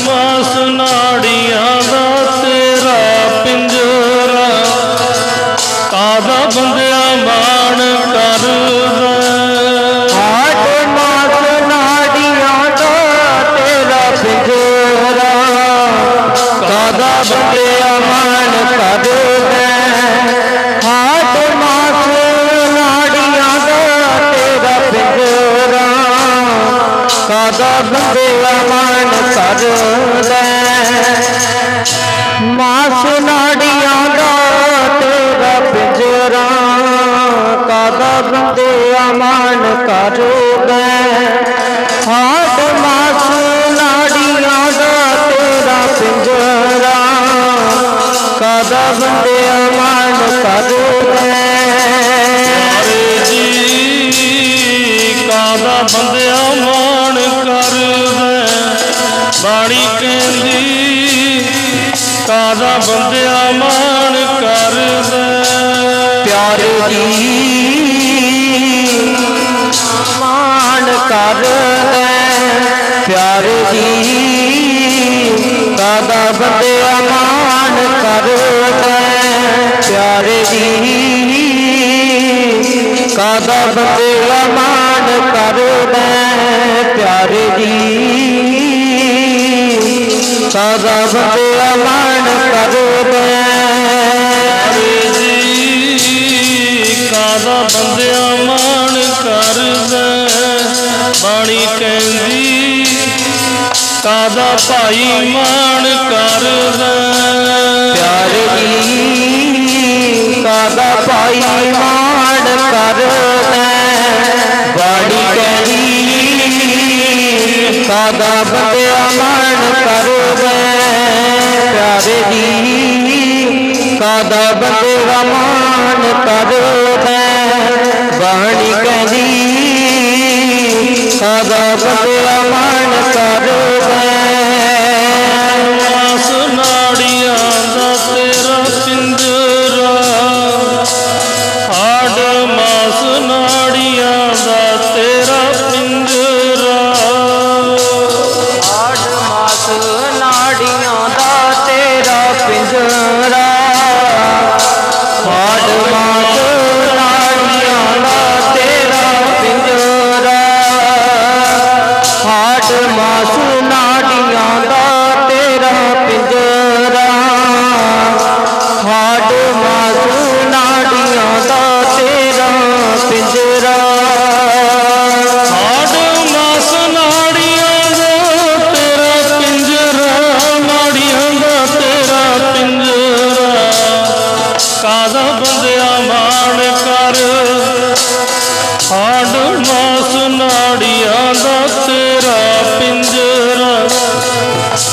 ਮਾਸ ਕਾਦਾ ਬੰਦਿਆ ਮਾਨ ਕਰਦਾ ਮਾਸ ਨਾੜੀਆਂ ਦਾ ਤੇਰਾ ਪਿੰਜਰਾ ਕਾਦਾ ਬੰਦੇ ਅਮਾਨ ਕਰੂਗਾ ਹਾਟ ਮਾਸ ਨਾੜੀਆਂ ਦਾ ਤੇਰਾ ਪਿੰਜਰਾ ਕਾਦਾ ਬੰਦੇ ਅਮਾਨ ਕਰੂਗਾ ਜੀ ਕਾਦਾ ਬੰਦਿਆ ਮਾਣ ਬਾਣੀ ਕਾਦਾ ਬੰਦਿਆ ਮਾਣ ਕਰਦਾ? ਪਿਆਰੇ ਦੀ ਮਾਨ ਕਰਦਾ। ਪਿਆਰੇ ਜੀ ਕਾਦਾ ਬੰਦੇ ਅਮਾਨ ਕਰਦਾ। ਪਿਆਰੇ ਜੀ ਕਾਦਾ ਬੰਦੇ ਅਮਾਨ ਕਰਦਾ। ਪਿਆਰੇ ਜੀ ਕਾਦਾ ਬੰਦੇ ਅਮਾਨ ਕਰਦੇ ਹਰੇ ਜੀ ਕਾਦਾ ਬੰਦਿਆ ਮਾਣ ਕਰਦਾ ਬਾਣੀ ਕਹਿੰਦੀ ਕਾਦਾ ਭਾਈ ਮਾਣ ਕਰਦਾ ਪਿਆਰੇ ਜੀ ਕਾਦਾ ਭਾਈ ਮਾਣ ਕਰਦਾ ਬਾੜੀ ਕਹਿੰਦੀ ਕਾਦਾ ਬੰਦਿਆ ਮਾਣ ਕਰਦਾ ਜੀ ਕਾਦਾ ਬੰਦਿਆ ਮਾਣ ਕਰਦਾ ਬਾਣੀ ਕਹਿੰਦੀ ਕਾਦਾ ਬੰਦਿਆ ਮਾਣ ਕਰਦਾ ਆਠ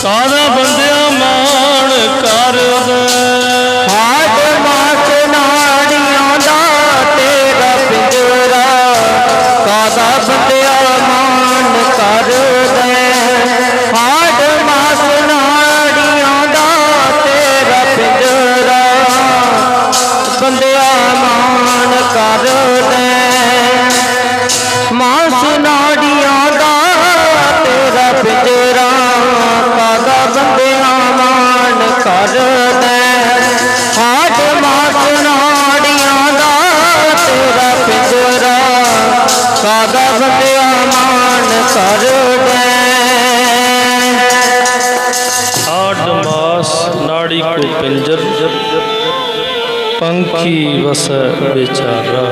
ਕਾਦਾ ਕਾਦਾ ਬੰਦਿਆ ਮਾਨ ਕਰਦਾ ਆਡ ਮਾਸ ਨਾੜੀ ਕੋ ਪਿੰਜਰ ਪੰਖੀ ਵਸ ਵਿਚਾਰਾ।